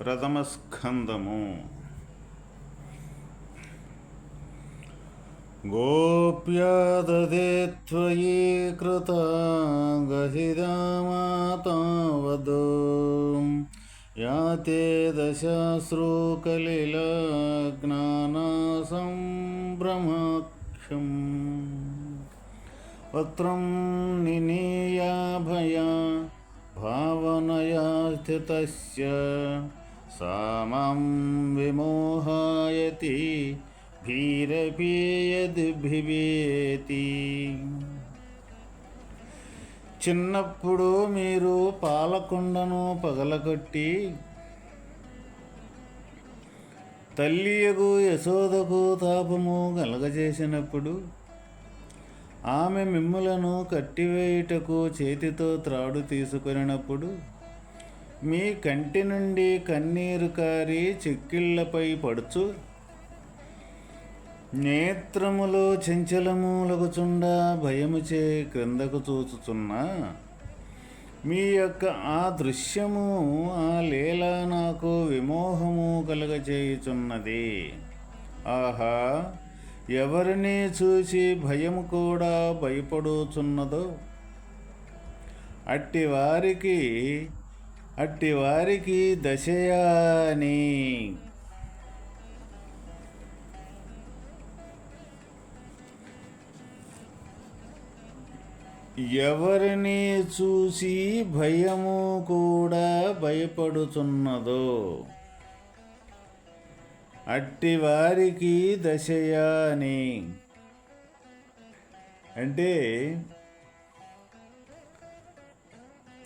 ప్రథమ స్కందము. గోప్యాదదే త్వయి కృత గహిదామాతావదో యాతే దశాశ్రుకలిలజ్ఞానాసంభ్రమాక్షం పత్రం నినీయాభయా భావనయా స్థితస్య सा मां విమోహాయతి భీరపి యద్భివేతి చిన్నప్పుడు మీరు పాలకుండను పగలగొట్టి తల్లియకు యశోదకు తాపము కలగజేసినప్పుడు ఆమె మిమ్ములను కట్టివేయుటకు చేతితో త్రాడు తీసుకొనినప్పుడు మీ కంటి నుండి కన్నీరు కారి చెక్కిళ్ళపై పడుచు. నేత్రములో చెంచలములగుచుండా భయముచే క్రిందకు చూచుచున్నా. మీ యొక్క ఆ దృశ్యము ఆ లీల నాకు విమోహము కలగచేయుచున్నది. ఆహా ఎవరిని చూసి భయము కూడా భయపడుచున్నదో? అట్టి వారికి అట్టి వారికి దశయాని. ఎవరిని చూసి భయము కూడా భయపడుతున్నదో అట్టి వారికి దశయాని. అంటే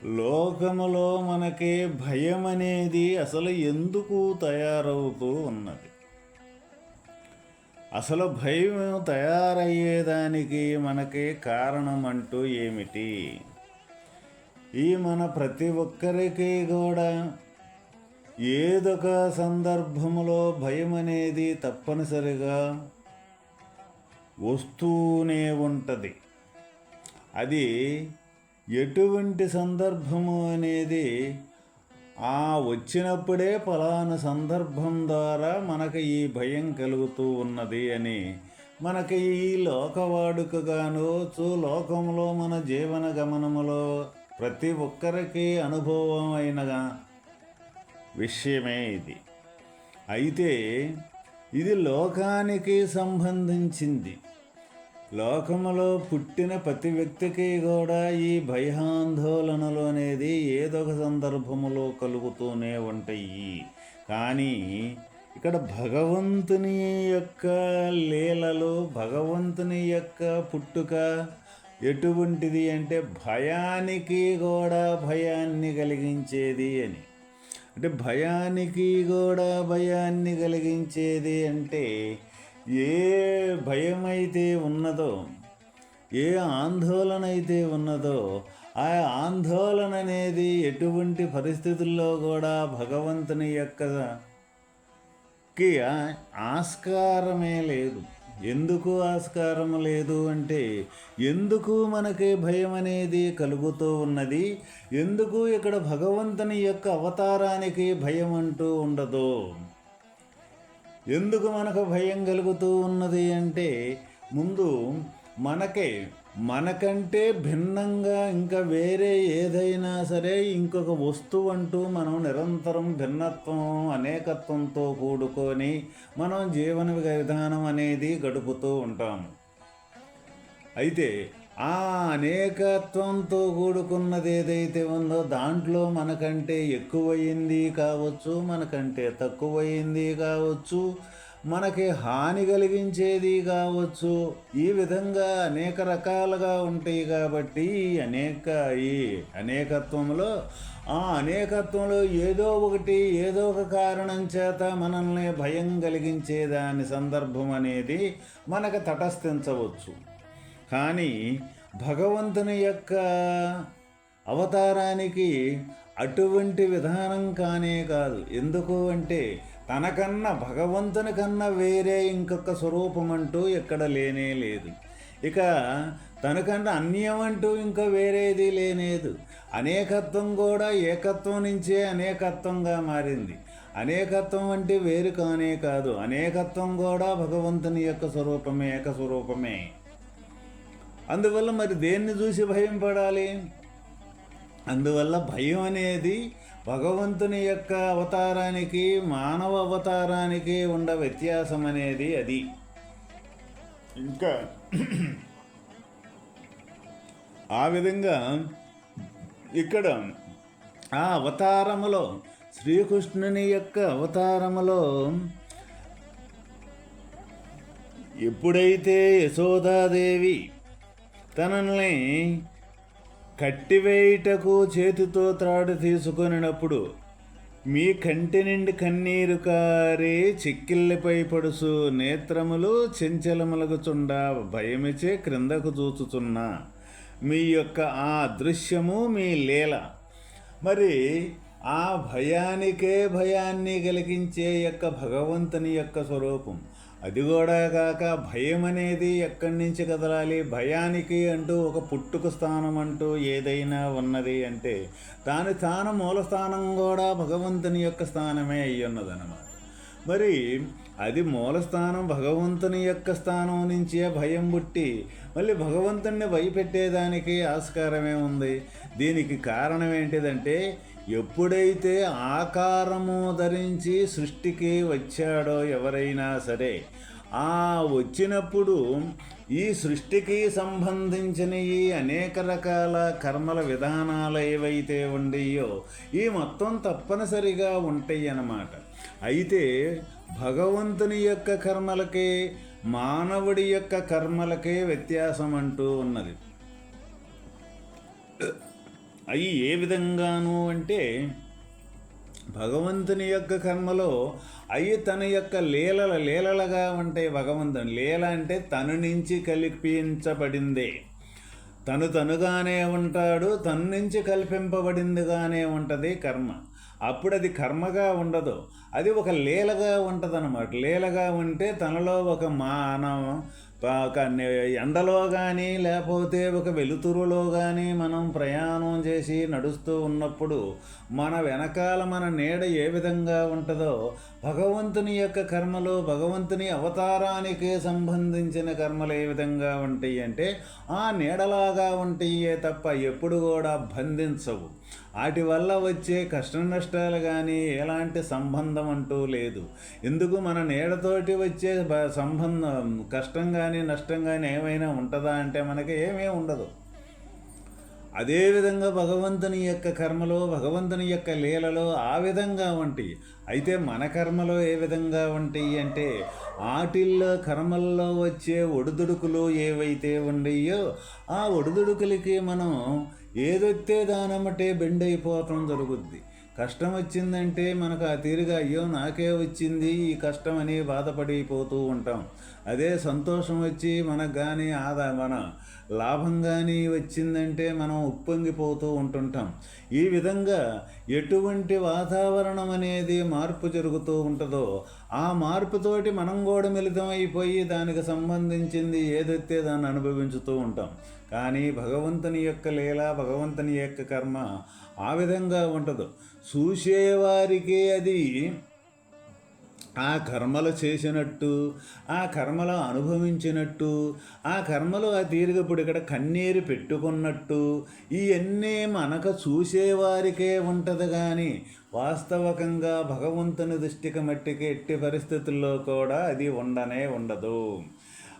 లోకములో మనకి భయం అనేది అసలు ఎందుకు తయారవుతూ ఉన్నది? అసలు భయం తయారయ్యేదానికి మనకి కారణం అంటూ ఏమిటి? ఈ మన ప్రతి ఒక్కరికి కూడా ఏదొక సందర్భంలో భయం అనేది తప్పనిసరిగా వస్తూనే ఉంటుంది. అది ఎటువంటి సందర్భము అనేది ఆ వచ్చినప్పుడే ఫలానా సందర్భం ద్వారా మనకు ఈ భయం కలుగుతూ ఉన్నది అని మనకి ఈ లోకవాడుకగాను చూ లోకంలో మన జీవన గమనములో ప్రతి ఒక్కరికి అనుభవం అయిన విషయమే ఇది. అయితే ఇది లోకానికి సంబంధించింది. లోకములో పుట్టిన ప్రతి వ్యక్తికి కూడా ఈ భయాందోళనలు అనేది ఏదో ఒక సందర్భములో కలుగుతూనే ఉంటాయి. కానీ ఇక్కడ భగవంతుని యొక్క లీలలు భగవంతుని యొక్క పుట్టుక ఎటువంటిది అంటే భయానికి కూడా భయాన్ని కలిగించేది అని. అంటే భయానికి కూడా భయాన్ని కలిగించేది అంటే ఏ భయమైతే ఉన్నదో ఏ ఆందోళన అయితే ఉన్నదో ఆ ఆందోళన అనేది ఎటువంటి పరిస్థితుల్లో కూడా భగవంతుని యొక్క కి ఆస్కారమే లేదు. ఎందుకు ఆస్కారం లేదు అంటే ఎందుకు మనకి భయం అనేది కలుగుతూ ఉన్నది? ఎందుకు ఇక్కడ భగవంతుని యొక్క అవతారానికి భయం అంటూ ఉండదు? ఎందుకు మనకు భయం కలుగుతూ ఉన్నది అంటే ముందు మనకే మనకంటే భిన్నంగా ఇంకా వేరే ఏదైనా సరే ఇంకొక వస్తువు అంటూ మనం నిరంతరం భిన్నత్వం అనేకత్వంతో కూడుకొని మనం జీవన విధానం అనేది గడుపుతూ ఉంటాము. అయితే ఆ అనేకత్వంతో కూడుకున్నది ఏదైతే ఉందో దాంట్లో మనకంటే ఎక్కువయింది కావచ్చు మనకంటే తక్కువయింది కావచ్చు మనకి హాని కలిగించేది కావచ్చు ఈ విధంగా అనేక రకాలుగా ఉంటాయి కాబట్టి అనేక ఈ అనేకత్వంలో ఆ అనేకత్వంలో ఏదో ఒకటి ఏదో ఒక కారణం చేత మనల్ని భయం కలిగించే దాని సందర్భం అనేది మనకు తటస్థించవచ్చు. కానీ భగవంతుని యొక్క అవతారానికి అటువంటి విధానం కానే కాదు. ఎందుకు అంటే తనకన్నా భగవంతుని కన్నా వేరే ఇంకొక స్వరూపం అంటూ ఎక్కడ లేనే లేదు. ఇక తనకన్నా అన్యం అంటూ ఇంకా వేరేది లేనేదు. అనేకత్వం కూడా ఏకత్వం నుంచే అనేకత్వంగా మారింది. అనేకత్వం అంటే వేరు కానే కాదు. అనేకత్వం కూడా భగవంతుని యొక్క స్వరూపమే ఏక స్వరూపమే అందువల్ల మరి దేన్ని చూసి భయం పడాలి? అందువల్ల భయం అనేది భగవంతుని యొక్క అవతారానికి మానవ అవతారానికి ఉండ వ్యత్యాసం అనేది అది. ఇంకా ఆ విధంగా ఇక్కడ ఆ అవతారములో శ్రీకృష్ణుని యొక్క అవతారములో ఎప్పుడైతే యశోదాదేవి తనల్ని కట్టివేయుటకు చేతితో త్రాడు తీసుకొనినప్పుడు మీ కంటి నిండి కన్నీరు కారి చిక్కిళ్ళపై పడుసు నేత్రములు చెంచలములగుచుండ భయమిచే క్రిందకు చూచుచున్నా మీ యొక్క ఆ దృశ్యము మీ లీల. మరి ఆ భయానికే భయాన్ని కలిగించే యొక్క భగవంతుని యొక్క స్వరూపం. అది కూడా కాక భయం అనేది ఎక్కడి నుంచి కదలాలి? భయానికి అంటూ ఒక పుట్టుక స్థానం అంటూ ఏదైనా ఉన్నది అంటే దాని స్థానం మూల స్థానం కూడా భగవంతుని యొక్క స్థానమే అయ్యి ఉన్నదన్నమాట మరి అది మూలస్థానం భగవంతుని యొక్క స్థానం నుంచే భయం పుట్టి మళ్ళీ భగవంతుణ్ణి భయపెట్టేదానికి ఆస్కారమే ఉంది. దీనికి కారణం ఏంటిదంటే ఎప్పుడైతే ఆకారము ధరించి సృష్టికి వచ్చాడో ఎవరైనా సరే ఆ వచ్చినప్పుడు ఈ సృష్టికి సంబంధించిన ఈ అనేక రకాల కర్మల విధానాలు ఏవైతే ఉండయో ఈ మొత్తం తప్పనిసరిగా ఉంటాయి అన్నమాట అయితే భగవంతుని యొక్క కర్మలకే మానవుడి యొక్క కర్మలకే వ్యత్యాసం అంటూ ఉన్నది. అవి ఏ విధంగాను అంటే భగవంతుని యొక్క కర్మలో అవి తన యొక్క లీలల లీలలుగా ఉంటాయి భగవంతుని. లీల అంటే తను నుంచి కల్పించబడిందే. తను తనుగానే ఉంటాడు తను నుంచి కల్పింపబడిందిగానే ఉంటుంది కర్మ. అప్పుడు అది కర్మగా ఉండదు. అది ఒక లీలగా ఉంటుంది అన్నమాట లీలగా ఉంటే తనలో ఒక మానవ ఎండలో కానీ లేకపోతే ఒక వెలుతురులో కానీ మనం ప్రయాణం చేసి నడుస్తూ ఉన్నప్పుడు మన వెనకాల మన నీడ ఏ విధంగా ఉంటుందో భగవంతుని యొక్క కర్మలు భగవంతుని అవతారానికి సంబంధించిన కర్మలు ఏ విధంగా ఉంటాయి అంటే ఆ నీడలాగా ఉంటాయే తప్ప ఎప్పుడు కూడా బంధించవు. వాటి వల్ల వచ్చే కష్ట నష్టాలు కానీ ఎలాంటి సంబంధం అంటూ లేదు. ఎందుకు మన నీడతోటి వచ్చే సంబంధం కష్టంగా కానీ నష్టం కానీ ఏమైనా ఉంటుందా అంటే మనకి ఏమీ ఉండదు. అదేవిధంగా భగవంతుని యొక్క కర్మలో భగవంతుని యొక్క లీలలో ఆ విధంగా ఉంటాయి అయితే మన కర్మలో ఏ విధంగా ఉంటాయి అంటే ఆటిల్లో కర్మల్లో వచ్చే ఒడిదుడుకులు ఏవైతే ఉండయో ఆ ఒడిదుడుకులకి మనం ఏదొత్తే దానమ్మటే బెండ్ అయిపోవటం జరుగుద్ది. కష్టం వచ్చిందంటే మనకు ఆ తీరుగా అయ్యో నాకే వచ్చింది ఈ కష్టం అని బాధపడిపోతూ ఉంటాం. అదే సంతోషం వచ్చి మనకు కానీ ఆదా మన లాభం కానీ వచ్చిందంటే మనం ఉప్పొంగిపోతూ ఉంటుంటాం. ఈ విధంగా ఎటువంటి వాతావరణం అనేది మార్పు జరుగుతూ ఉంటుందో ఆ మార్పుతోటి మనం కూడా మిళితమైపోయి దానికి సంబంధించింది ఏదైతే దాన్ని అనుభవించుతూ ఉంటాం. కానీ భగవంతుని యొక్క లీల భగవంతుని యొక్క కర్మ ఆ విధంగా ఉండదు చూసేవారికి అది ఆ కర్మలు చేసినట్టు ఆ కర్మలు అనుభవించినట్టు ఆ కర్మలు ఆ తీరికప్పుడు ఇక్కడ కన్నీరు పెట్టుకున్నట్టు ఇవన్నీ మనకు చూసేవారికే ఉంటుంది కానీ వాస్తవకంగా భగవంతుని దృష్టికి మట్టికి ఎట్టి పరిస్థితుల్లో కూడా అది ఉండనే ఉండదు.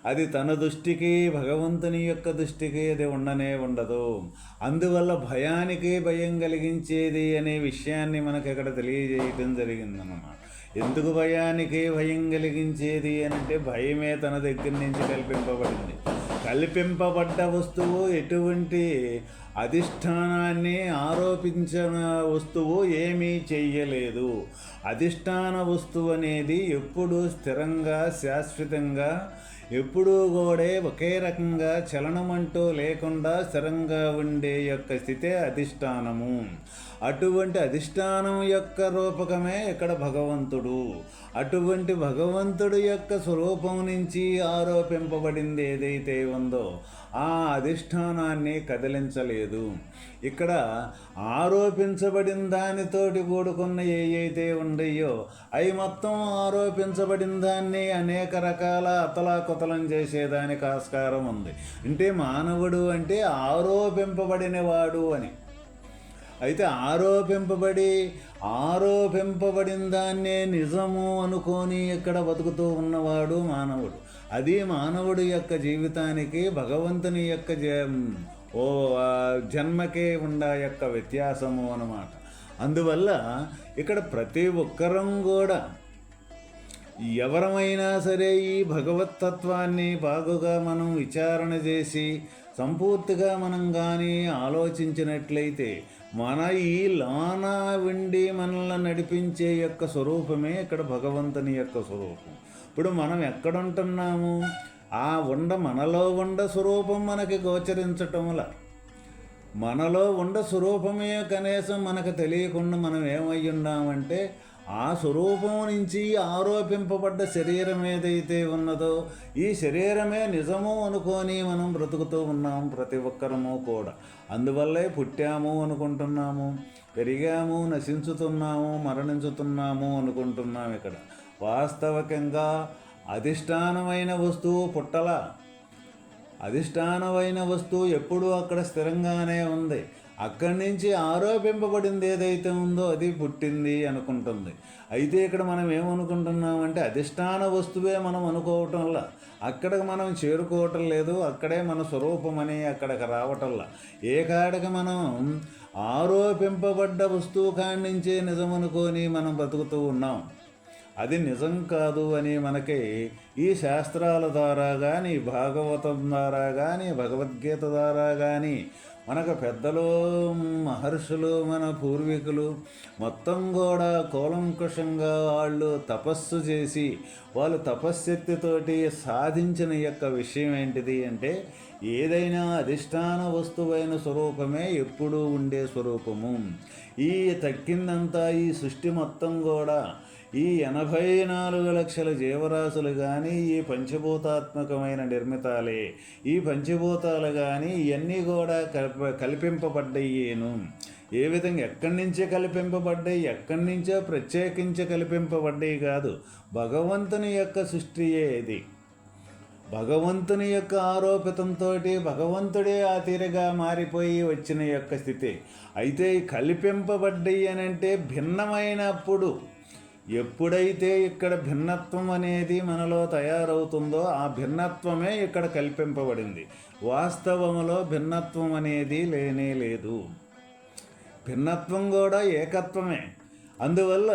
అది తన దృష్టికి భగవంతుని యొక్క దృష్టికి అది ఉండనే ఉండదు. అందువల్ల భయానికి భయం కలిగించేది అనే విషయాన్ని మనకి ఇక్కడ తెలియజేయటం జరిగిందన్నమాట. ఎందుకు భయానికి భయం కలిగించేది అంటే భయమే తన దగ్గర నుంచి కల్పింపబడింది. కల్పింపబడ్డ వస్తువు ఎటువంటి అధిష్టానాన్ని ఆరోపించిన వస్తువు ఏమీ చెయ్యలేదు. అధిష్టాన వస్తువు అనేది ఎప్పుడు స్థిరంగా శాశ్వతంగా ఎప్పుడూ కూడా ఒకే రకంగా చలనమంటూ లేకుండా స్థిరంగా ఉండే యొక్క స్థితే అధిష్టానము. అటువంటి అధిష్టానం యొక్క రూపకమే ఇక్కడ భగవంతుడు. అటువంటి భగవంతుడు యొక్క స్వరూపం నుంచి ఆరోపింపబడింది ఏదైతే ఉందో ఆ అధిష్టానాన్ని కదిలించలేదు. ఇక్కడ ఆరోపించబడిన దానితోటి కూడుకున్న ఏవైతే ఉండయో అవి మొత్తం ఆరోపించబడిన దాన్ని అనేక రకాల అతలాకుతలం చేసేదానికి ఆస్కారం ఉంది. అంటే మానవుడు అంటే ఆరోపింపబడినవాడు అని. అయితే ఆరోపింపబడి ఆరోపింపబడిన దాన్నే నిజము అనుకొని ఇక్కడ బతుకుతూ ఉన్నవాడు మానవుడు. అది మానవుడి యొక్క జీవితానికి భగవంతుని యొక్క ఓ జన్మకే ఉన్న యొక్క వ్యత్యాసము అన్నమాట. అందువల్ల ఇక్కడ ప్రతి ఒక్కరం కూడా ఎవరమైనా సరే ఈ భగవతత్వాన్ని బాగుగా మనం విచారణ చేసి సంపూర్తిగా మనం కానీ ఆలోచించినట్లయితే మన ఈ లానా విండి మనల్ని నడిపించే యొక్క స్వరూపమే ఇక్కడ భగవంతుని యొక్క స్వరూపం. ఇప్పుడు మనం ఎక్కడుంటున్నాము? ఆ ఉండ మనలో ఉండ స్వరూపం మనకి గోచరించటంలా మనలో ఉండ స్వరూపమే కనీసం మనకు తెలియకుండా మనం ఏమై ఉన్నామంటే ఆ స్వరూపం నుంచి ఆరోపింపబడ్డ శరీరం ఏదైతే ఉన్నదో ఈ శరీరమే నిజము అనుకొని మనం బ్రతుకుతూ ఉన్నాం ప్రతి ఒక్కరము కూడా. అందువల్లే పుట్టాము అనుకుంటున్నాము పెరిగాము నశించుతున్నాము మరణించుతున్నాము అనుకుంటున్నాము ఇక్కడ. వాస్తవికంగా అధిష్టానమైన వస్తువు పుట్టల. అధిష్టానమైన వస్తువు ఎప్పుడూ అక్కడ స్థిరంగానే ఉంది. అక్కడి నుంచి ఆరోపింపబడింది ఏదైతే ఉందో అది పుట్టింది అనుకుంటుంది. అయితే ఇక్కడ మనం ఏమనుకుంటున్నామంటే అధిష్టాన వస్తువే మనం అనుకోవటంలా. అక్కడికి మనం చేరుకోవటం లేదు. అక్కడే మన స్వరూపమని అక్కడికి రావటంలా. ఏ కాడకి మనం ఆరోపింపబడ్డ వస్తువు కాడి నుంచే నిజమనుకొని మనం బతుకుతూ ఉన్నాం? అది నిజం కాదు అని మనకి ఈ శాస్త్రాల ద్వారా కానీ భాగవతం ద్వారా కానీ భగవద్గీత ద్వారా కానీ మనకు పెద్దలు మహర్షులు మన పూర్వీకులు మొత్తం కూడా కూలంకుషంగా వాళ్ళు తపస్సు చేసి వాళ్ళు తపశ్శక్తితోటి సాధించిన యొక్క విషయం ఏంటిది అంటే ఏదైనా అధిష్టాన వస్తువైన స్వరూపమే ఎప్పుడూ ఉండే స్వరూపము. ఈ తక్కిందంతా ఈ సృష్టి మొత్తం కూడా ఈ ఎనభై నాలుగు లక్షల జీవరాశులు కానీ ఈ పంచభూతాత్మకమైన నిర్మితాలే. ఈ పంచభూతాలు కానీ ఇవన్నీ కూడా కల్ప కల్పింపబడ్డయ్యేను. ఏ విధంగా ఎక్కడి నుంచే కల్పింపబడ్డాయి ఎక్కడి నుంచో ప్రత్యేకించి కల్పింపబడ్డాయి కాదు. భగవంతుని యొక్క సృష్టియే ఇది. భగవంతుని యొక్క ఆరోపితంతో భగవంతుడే ఆ తీరగా మారిపోయి వచ్చిన యొక్క స్థితి. అయితే కల్పింపబడ్డాయి అని అంటే భిన్నమైనప్పుడు ఎప్పుడైతే ఇక్కడ భిన్నత్వం అనేది మనలో తయారవుతుందో ఆ భిన్నత్వమే ఇక్కడ కల్పింపబడింది. వాస్తవములో భిన్నత్వం అనేది లేనే లేదు. భిన్నత్వం కూడా ఏకత్వమే. అందువల్ల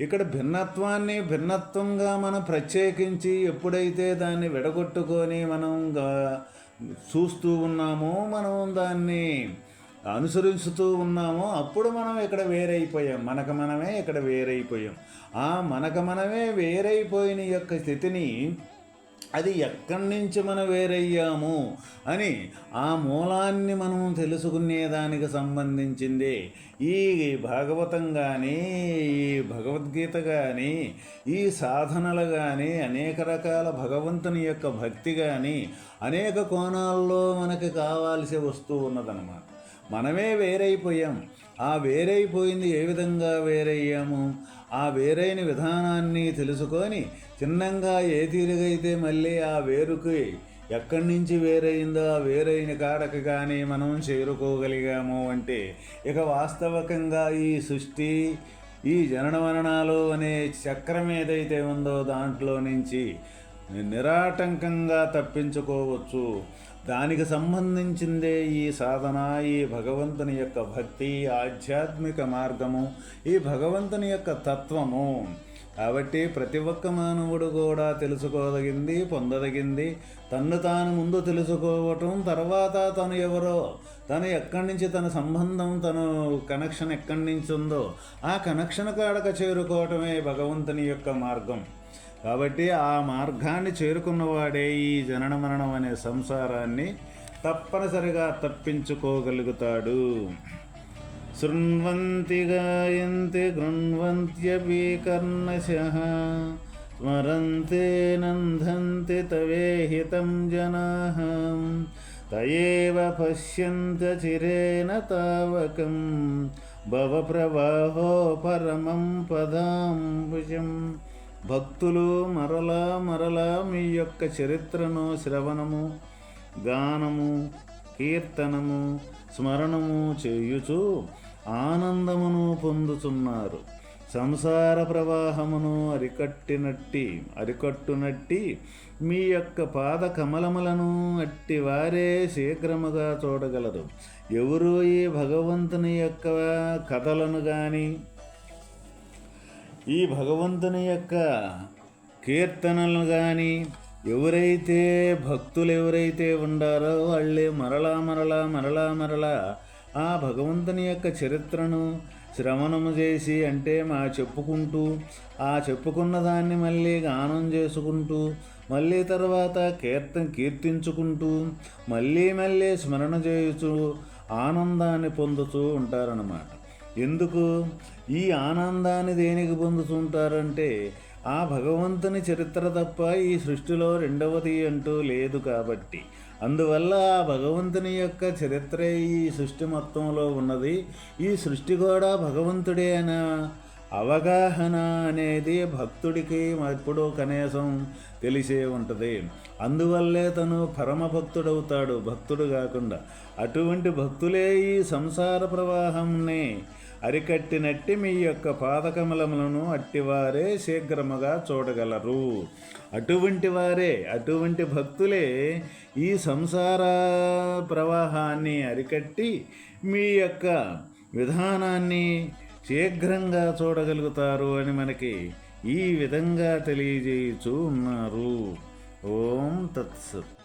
ఇక్కడ భిన్నత్వాన్ని భిన్నత్వంగా మనం ప్రత్యేకించి ఎప్పుడైతే దాన్ని విడగొట్టుకొని మనం చూస్తూ ఉన్నామో మనం దాన్ని అనుసరిస్తూ ఉన్నామో అప్పుడు మనం ఇక్కడ వేరైపోయాం. మనకు మనమే ఇక్కడ వేరైపోయాం. ఆ మనకు మనమే వేరైపోయిన యొక్క స్థితిని అది ఎక్కడి నుంచి మనం వేరయ్యాము అని ఆ మూలాన్ని మనం తెలుసుకునేదానికి సంబంధించింది. ఈ భాగవతం కానీ ఈ భగవద్గీత కానీ ఈ సాధనలు కానీ అనేక రకాల భగవంతుని యొక్క భక్తి కానీ అనేక కోణాల్లో మనకి కావాల్సి వస్తూ ఉన్నదన్నమాట. మనమే వేరైపోయాం. ఆ వేరైపోయింది ఏ విధంగా వేరయ్యాము? ఆ వేరైన విధానాన్ని తెలుసుకొని చిన్నంగా ఏ తీరుగైతే మళ్ళీ ఆ వేరుకి ఎక్కడి నుంచి వేరైందో ఆ వేరైన కాడకు కానీ మనం చేరుకోగలిగాము అంటే ఇక వాస్తవకంగా ఈ సృష్టి ఈ జనన మరణాలు అనే చక్రం ఏదైతే ఉందో దాంట్లో నుంచి నిరాటంకంగా తప్పించుకోవచ్చు. దానికి సంబంధించిందే ఈ సాధన ఈ భగవంతుని యొక్క భక్తి ఆధ్యాత్మిక మార్గము ఈ భగవంతుని యొక్క తత్వము. కాబట్టి ప్రతి ఒక్క మానవుడు కూడా తెలుసుకోదగింది పొందదగింది. తన్ను తాను ముందు తెలుసుకోవటం తర్వాత తను ఎవరో తను ఎక్కడి నుంచి తన సంబంధం తను కనెక్షన్ ఎక్కడి నుంచి ఉందో ఆ కనెక్షన్ కాడక చేరుకోవటమే భగవంతుని యొక్క మార్గం. కాబట్టి ఆ మార్గాన్ని చేరుకున్నవాడే ఈ జనన మరణం అనే సంసారాన్ని తప్పనిసరిగా తప్పించుకోగలుగుతాడు. శృణ్వంతి గాయంతి గృణ్వంత్యపి కర్ణశ స్మరంతే నందంతి తవేహితం జనా తయేవ పశ్యంత చిరేణ తావకం భవ ప్రవాహో పరమం పదాంబుజం భక్తులు మరలా మరలా మీ యొక్క చరిత్రను శ్రవణము గానము కీర్తనము స్మరణము చేయుచు ఆనందమును పొందుతున్నారు సంసార ప్రవాహమును అరికట్టినట్టి అరికట్టునట్టి మీ యొక్క పాద కమలములను అట్టి వారే శీఘ్రముగా చూడగలరు. ఎవరు ఈ భగవంతుని యొక్క కథలను కానీ ఈ భగవంతుని యొక్క కీర్తనలు కానీ ఎవరైతే భక్తులు ఎవరైతే ఉండారో వాళ్ళే మరలా మరలా మరలా మరలా ఆ భగవంతుని యొక్క చరిత్రను శ్రవణము చేసి అంటే మా చెప్పుకుంటూ ఆ చెప్పుకున్న దాన్ని మళ్ళీ గానం చేసుకుంటూ మళ్ళీ తర్వాత కీర్తన కీర్తించుకుంటూ మళ్ళీ మళ్ళీ స్మరణ చేయుచు ఆనందాన్ని పొందుతూ ఉంటారన్నమాట. ఎందుకు? ఈ ఆనందాన్ని దేనికి పొందుతుంటారంటే ఆ భగవంతుని చరిత్ర తప్ప ఈ సృష్టిలో రెండవది అంటూ లేదు కాబట్టి. అందువల్ల ఆ భగవంతుని యొక్క చరిత్రే ఈ సృష్టి మొత్తంలో ఉన్నది. ఈ సృష్టి కూడా భగవంతుడే అన అవగాహన అనేది భక్తుడికి ఎప్పుడూ కనీసం తెలిసే ఉంటుంది. అందువల్లే తను పరమ భక్తుడవుతాడు భక్తుడు కాకుండా. అటువంటి భక్తులే ఈ సంసార ప్రవాహంని అరికట్టినట్టి మీ యొక్క పాదకమలములను అట్టివారే శీఘ్రముగా చూడగలరు. అటువంటి వారే అటువంటి భక్తులే ఈ సంసార ప్రవాహాన్ని అరికట్టి మీ యొక్క విధానాన్ని శీఘ్రంగా చూడగలుగుతారు అని మనకి ఈ విధంగా తెలియజేయుచూ ఉన్నారు ఓం తత్సత్.